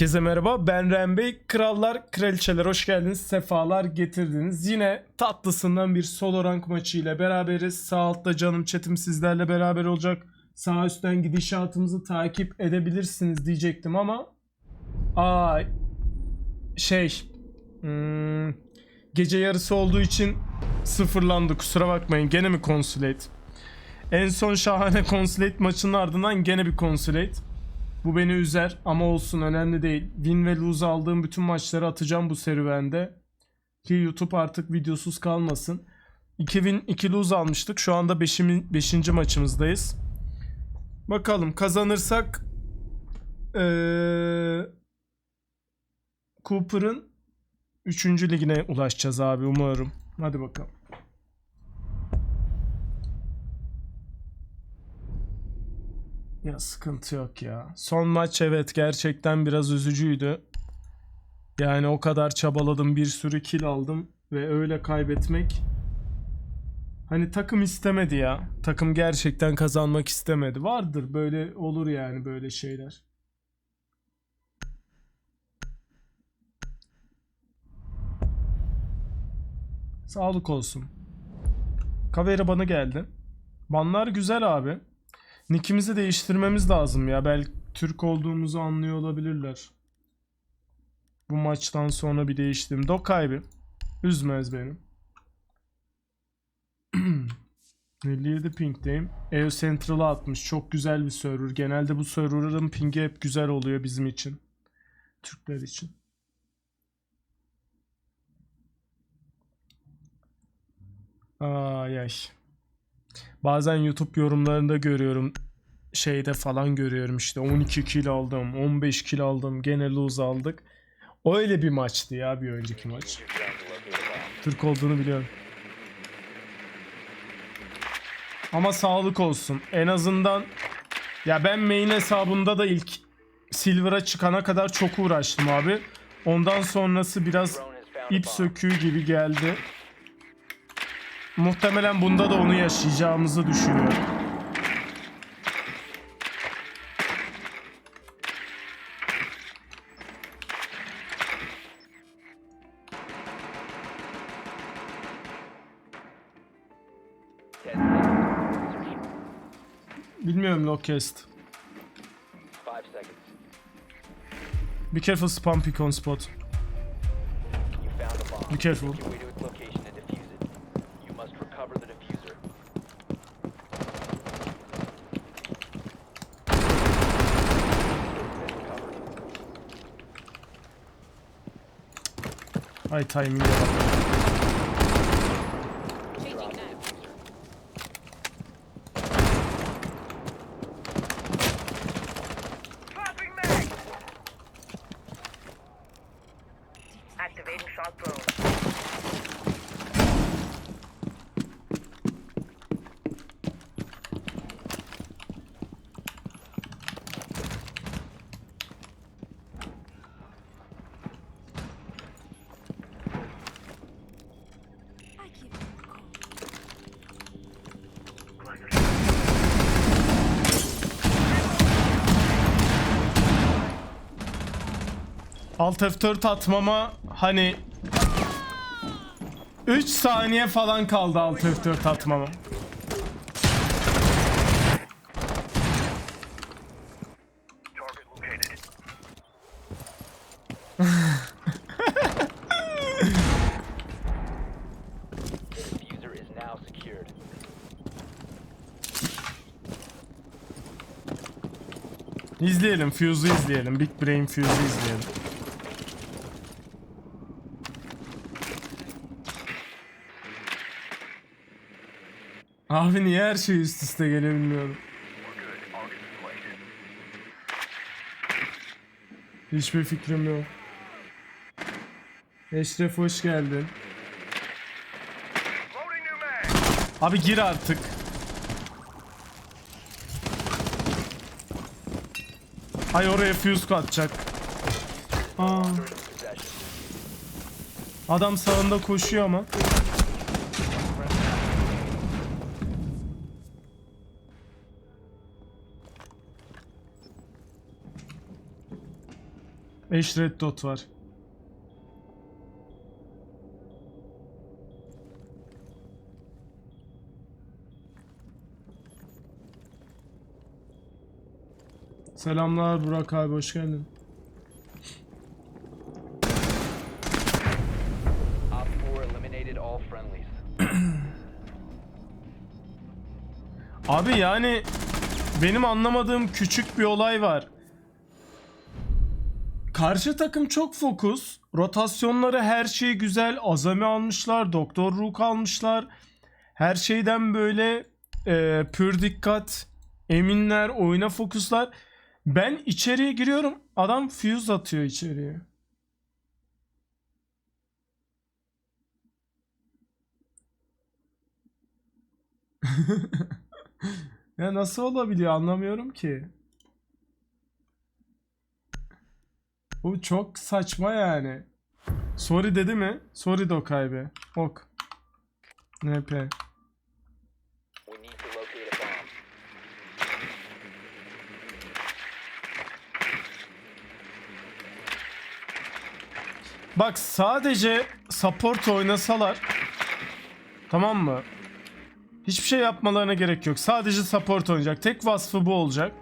Herkese merhaba ben Ren Bey. Krallar, kraliçeler hoş geldiniz. Sefalar getirdiniz. Yine tatlısından bir solo rank maçı ile beraberiz. Sağ altta canım chatim sizlerle beraber olacak. Sağ üstten gidişatımızı takip edebilirsiniz diyecektim ama Aa şey hmm, gece yarısı olduğu için sıfırlandı kusura bakmayın. Gene mi Consulate? En son şahane Consulate maçının ardından gene bir Consulate. Bu beni üzer ama olsun önemli değil. Win ve lose aldığım bütün maçları atacağım bu serüvende. Ki YouTube artık videosuz kalmasın. 2 win 2 lose almıştık. Şu anda 5. 5. maçımızdayız. Bakalım kazanırsak ee, Cooper'ın 3. ligine ulaşacağız abi umarım. Hadi bakalım. Ya sıkıntı yok ya. Son maç evet gerçekten biraz üzücüydü. Yani o kadar çabaladım bir sürü kill aldım ve öyle kaybetmek Hani takım istemedi ya. Takım gerçekten kazanmak istemedi. Vardır böyle olur yani böyle şeyler. Sağlık olsun. Kavera bana geldi. Banlar güzel abi. Nick'imizi değiştirmemiz lazım ya. Belki Türk olduğumuzu anlıyor olabilirler. Bu maçtan sonra bir değiştim. Dok kaybı. Üzmez benim. 57 pingdeyim. EO Central'a atmış. Çok güzel bir server. Genelde bu server'ın pingi hep güzel oluyor bizim için. Türkler için. Ay ay. Bazen YouTube yorumlarında görüyorum. Şeyde falan görüyorum işte 12 kill aldım, 15 kill aldım, gene lose aldık. Öyle bir maçtı ya bir önceki maç. Türk olduğunu biliyorum. Ama sağlık olsun. En azından ya ben main hesabımda da ilk Silver'a çıkana kadar çok uğraştım abi. Ondan sonrası biraz ip söküğü gibi geldi. Muhtemelen bunda da onu yaşayacağımızı düşünüyorum. Bilmiyorum seconds. Be careful spam pick on spot. Be careful. Ay timing'e bak. Alt F4 atmama hani 3 saniye falan kaldı alt F4 atmama. İzleyelim, Fuse'u izleyelim. Big Brain Fuse'u izleyelim. Abi niye her şey üst üste geliyor bilmiyorum. Hiçbir fikrim yok. Eşref hoş geldin. Abi gir artık. Ay oraya fuse atacak. Aa, adam sağında koşuyor ama. 5 red dot var. Selamlar Burak abi hoş geldin. Op 4 eliminated all friendlies. Abi yani benim anlamadığım küçük bir olay var. Karşı takım çok fokus. Rotasyonları her şey güzel. Azami almışlar. Doktor Rook almışlar. Her şeyden böyle e, pür dikkat. Eminler. Oyuna fokuslar. Ben içeriye giriyorum. Adam fuse atıyor içeriye. Ya nasıl olabiliyor anlamıyorum ki. Bu çok saçma yani. Sorry dedi mi? Sorry Dokay be. Ok. NP. Bak sadece support oynasalar tamam mı? Hiçbir şey yapmalarına gerek yok. Sadece support oynayacak. Tek vasfı bu olacak.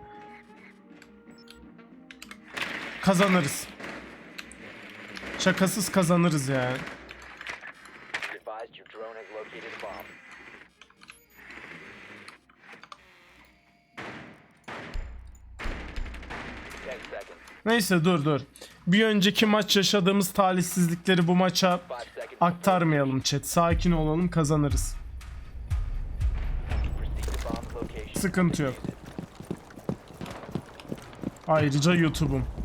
Kazanırız. Şakasız kazanırız yani. Neyse dur dur. Bir önceki maç yaşadığımız talihsizlikleri bu maça aktarmayalım chat. Sakin olalım kazanırız. Sıkıntı yok. Ayrıca YouTube'um.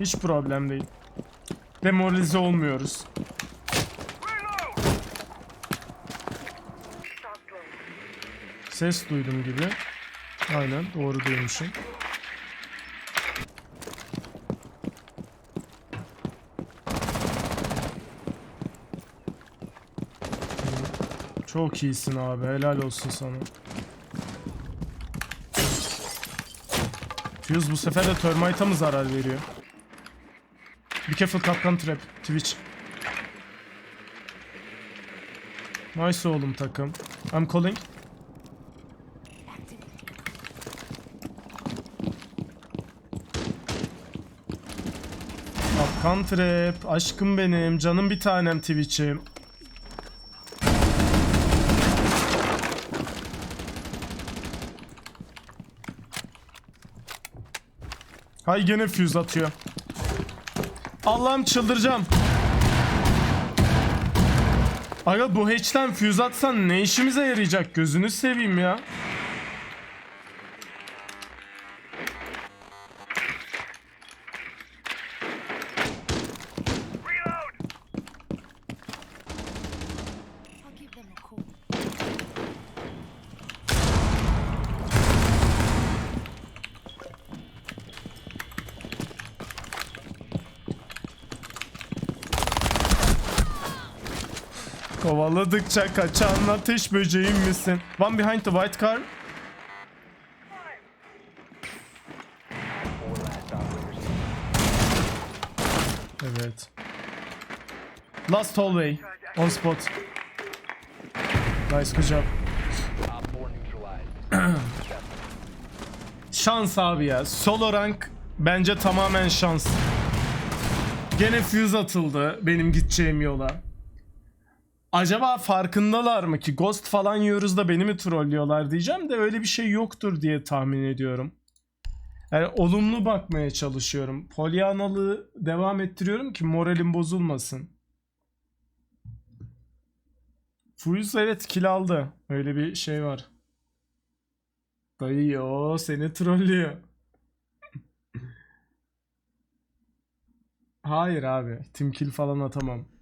Hiç problem değil. Demoralize olmuyoruz. Ses duydum gibi. Aynen doğru duymuşum. Çok iyisin abi helal olsun sana. Fuse bu sefer de Termite'a mı zarar veriyor? Be careful kapkan trap. Twitch. Nice oğlum takım. I'm calling. Kapkan trap. Aşkım benim. Canım bir tanem Twitch'im. Hay gene füze atıyor. Allah'ım çıldıracağım. Aga bu hatch'ten füze atsan ne işimize yarayacak gözünü seveyim ya. Kovaladıkça kaçan ateş böceğim misin? One behind the white car. Evet. Last hallway. On spot. Nice good job. Op 4 neutralized. Şans abi ya. Solo rank bence tamamen şans. Gene fuse atıldı benim gideceğim yola. Acaba farkındalar mı ki Ghost falan yiyoruz da beni mi trollüyorlar diyeceğim de öyle bir şey yoktur diye tahmin ediyorum. Yani olumlu bakmaya çalışıyorum. Polyanalığı devam ettiriyorum ki moralim bozulmasın. Fuse evet kill aldı. Öyle bir şey var. Dayı o seni trollüyor. Hayır abi. Team kill falan atamam.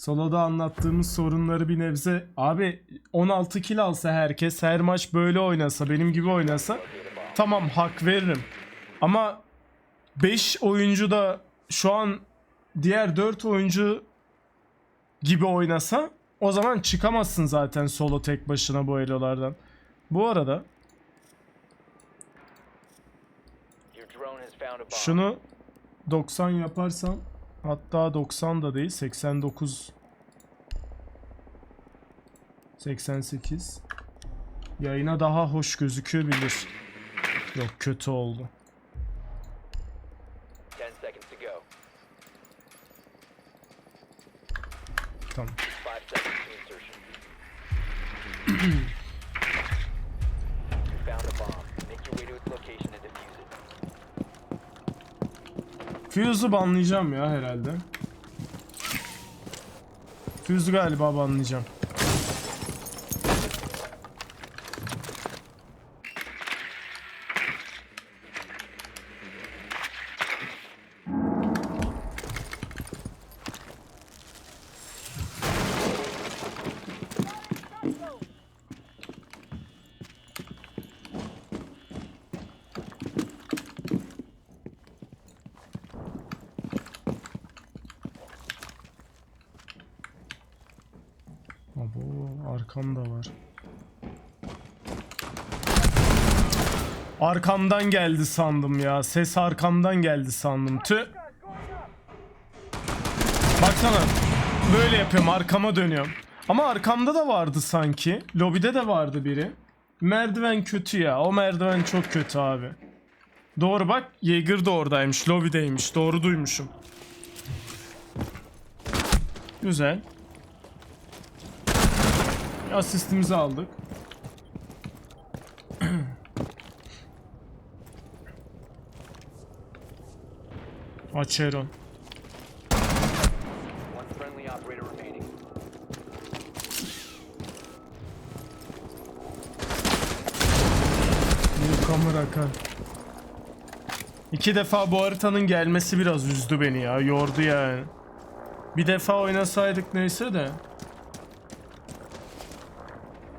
Solo'da anlattığımız sorunları bir nebze... Abi 16 kill alsa herkes her maç böyle oynasa benim gibi oynasa tamam hak veririm. Ama 5 oyuncu da şu an diğer 4 oyuncu gibi oynasa o zaman çıkamazsın zaten solo tek başına bu elolardan. Bu arada şunu 90 yaparsam hatta 90 da değil 89 88 yayına daha hoş gözükebilir. Yok kötü oldu. Fuse'u banlayacağım ya herhalde. Fuse'u galiba banlayacağım. Arkamda var. Arkamdan geldi sandım ya. Ses arkamdan geldi sandım. Tü. Baksana. Böyle yapıyorum arkama dönüyorum. Ama arkamda da vardı sanki. Lobide de vardı biri. Merdiven kötü ya. O merdiven çok kötü abi. Doğru bak. Yeager de oradaymış. Lobideymiş. Doğru duymuşum. Güzel. Asistimizi aldık. Açeron. Newcomer Akan. İki defa bu haritanın gelmesi biraz üzdü beni ya. Yordu yani. Bir defa oynasaydık neyse de. Onun harici biraz yoruyor ya. The diffuser is no longer in your possession. Op 4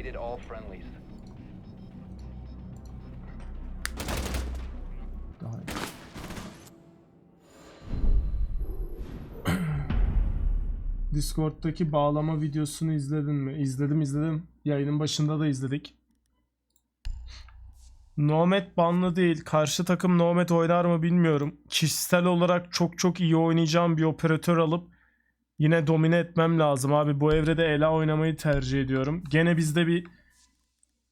eliminated all friendlies. Daha iyi. Discord'daki bağlama videosunu izledin mi? İzledim izledim. Yayının başında da izledik. Nomad banlı değil. Karşı takım Nomad oynar mı bilmiyorum. Kişisel olarak çok çok iyi oynayacağım bir operatör alıp yine domine etmem lazım abi. Bu evrede Ela oynamayı tercih ediyorum. Gene bizde bir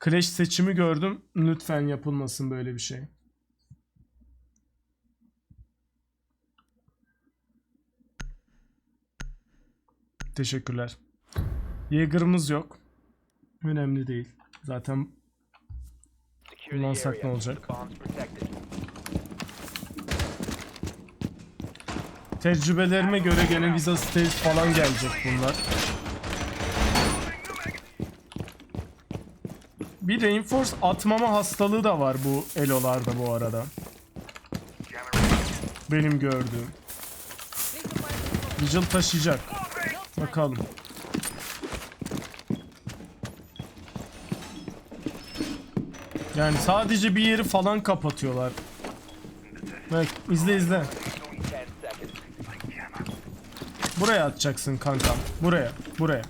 Clash seçimi gördüm. Lütfen yapılmasın böyle bir şey. Teşekkürler. Yeager'ımız yok. Önemli değil. Zaten Kullansak ne olacak? Tecrübelerime göre gene Visa Stage falan gelecek bunlar. Bir reinforce atmama hastalığı da var bu elolarda bu arada. Benim gördüğüm. Vigil taşıyacak. Bakalım. Yani sadece bir yeri falan kapatıyorlar. Bak izle izle. 10 seconds. Buraya atacaksın kankam. Buraya, buraya.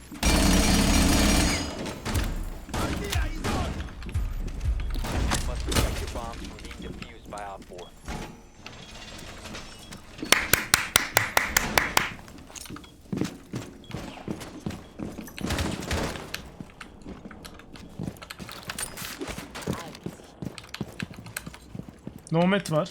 Defend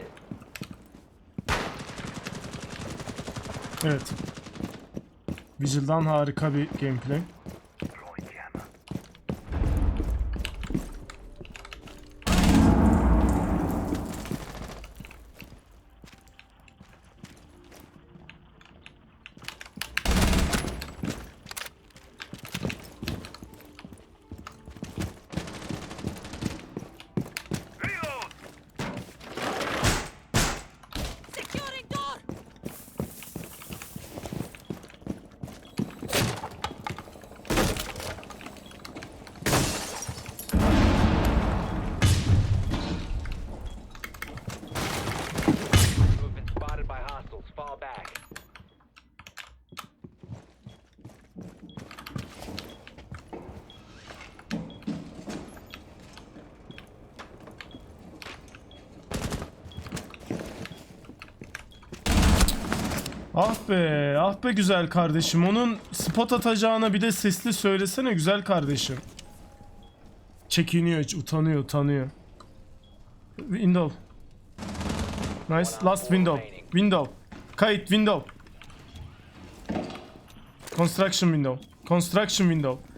it. Evet. Vigil'dan harika bir gameplay. Ah be, ah be güzel kardeşim. Onun spot atacağına bir de sesli söylesene güzel kardeşim. Çekiniyor, utanıyor, utanıyor. Window. Nice. Last window. Window. Kayıt window. Construction window. Construction window.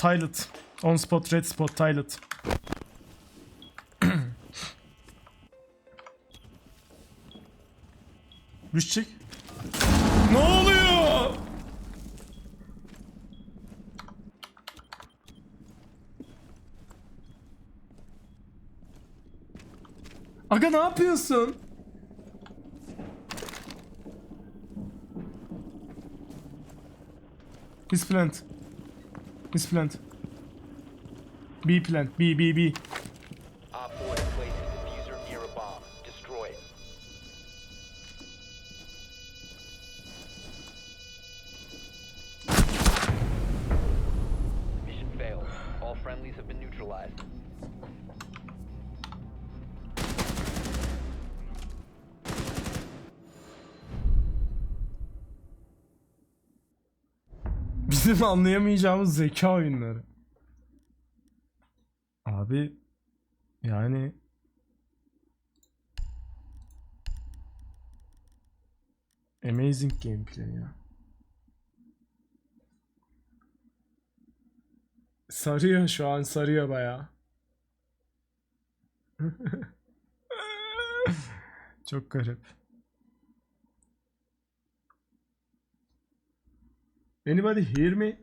Toilet. On spot, red spot, toilet. Düşecek. Ne oluyor? Aga ne yapıyorsun? His plant. His plant. B plant. B, B, B. Bizim anlayamayacağımız zeka oyunları. Abi yani Amazing gameplay ya. Sarıyor şu an sarıyor baya. Çok garip. Anybody hear me?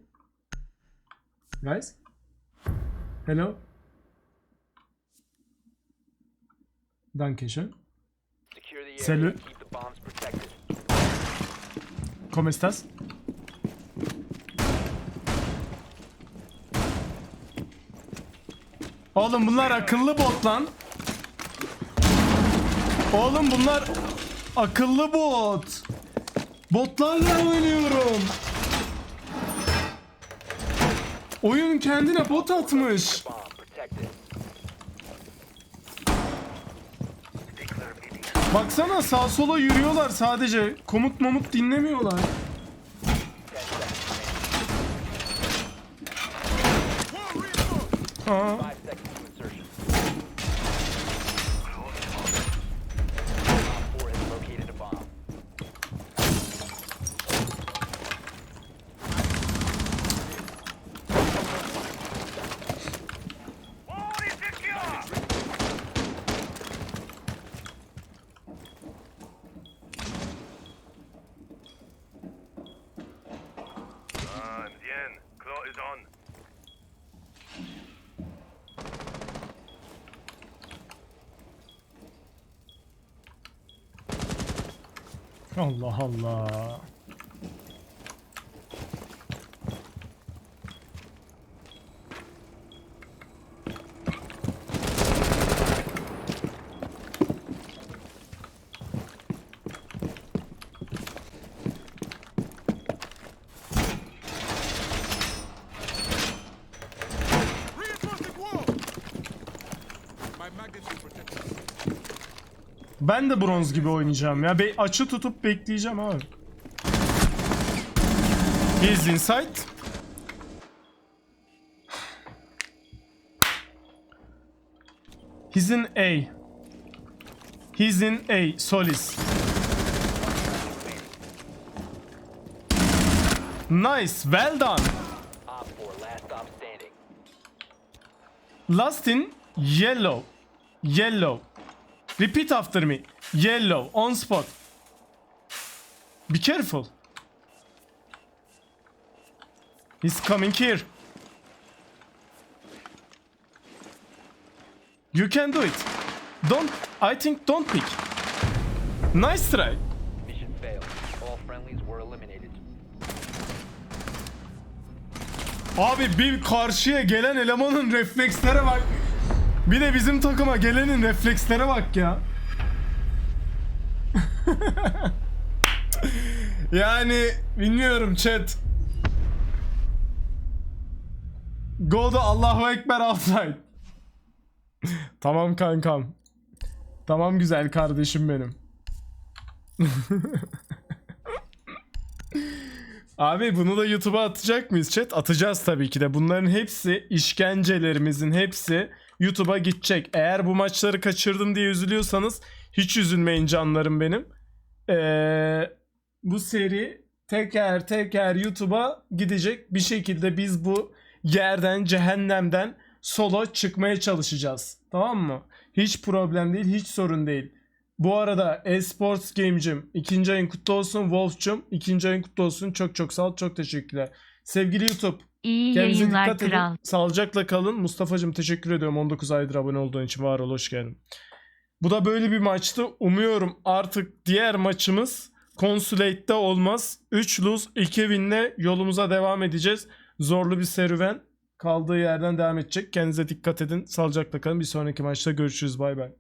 Guys? Hello? The area Salut. ¿Cómo estás? Oğlum bunlar akıllı bot lan. Oğlum bunlar akıllı bot. Botlarla oynuyorum. Oyun kendine bot atmış. Baksana sağ sola yürüyorlar sadece. Komut momut dinlemiyorlar. Ha. Allah Allah. Ben de bronz gibi oynayacağım ya. Be açı tutup bekleyeceğim abi. He's inside. He's in A. He's in A. Solis. Nice. Well done. Op 4, last stop standing. Last in yellow. Yellow. Repeat after me. Yellow. On spot. Be careful. He's coming here. You can do it. Don't. I think don't pick. Nice try. Mission failed. All friendlies were eliminated. Abi bir karşıya gelen elemanın reflekslere bak. Bir de bizim takıma gelenin reflekslere bak ya. yani Bilmiyorum chat. Go'da Allahu Ekber outside. tamam kankam. Tamam güzel kardeşim benim. Abi bunu da YouTube'a atacak mıyız chat? Atacağız tabii ki de. Bunların hepsi işkencelerimizin hepsi YouTube'a gidecek. Eğer bu maçları kaçırdım diye üzülüyorsanız hiç üzülmeyin canlarım benim. Ee, bu seri teker teker YouTube'a gidecek. Bir şekilde biz bu yerden cehennemden solo çıkmaya çalışacağız. Tamam mı? Hiç problem değil, hiç sorun değil. Bu arada Esports Game'cim ikinci ayın kutlu olsun. Wolf'cum ikinci ayın kutlu olsun. Çok çok sağ ol. Çok teşekkürler. Sevgili YouTube İyi kendinize yayınlar dikkat edin. kral. Sağlıcakla kalın. Mustafa'cım teşekkür ediyorum. 19 aydır abone olduğun için var ol. Hoş geldin. Bu da böyle bir maçtı. Umuyorum artık diğer maçımız Consulate'de olmaz. 3 lose 2 win'le yolumuza devam edeceğiz. Zorlu bir serüven kaldığı yerden devam edecek. Kendinize dikkat edin. Sağlıcakla kalın. Bir sonraki maçta görüşürüz. Bay bay.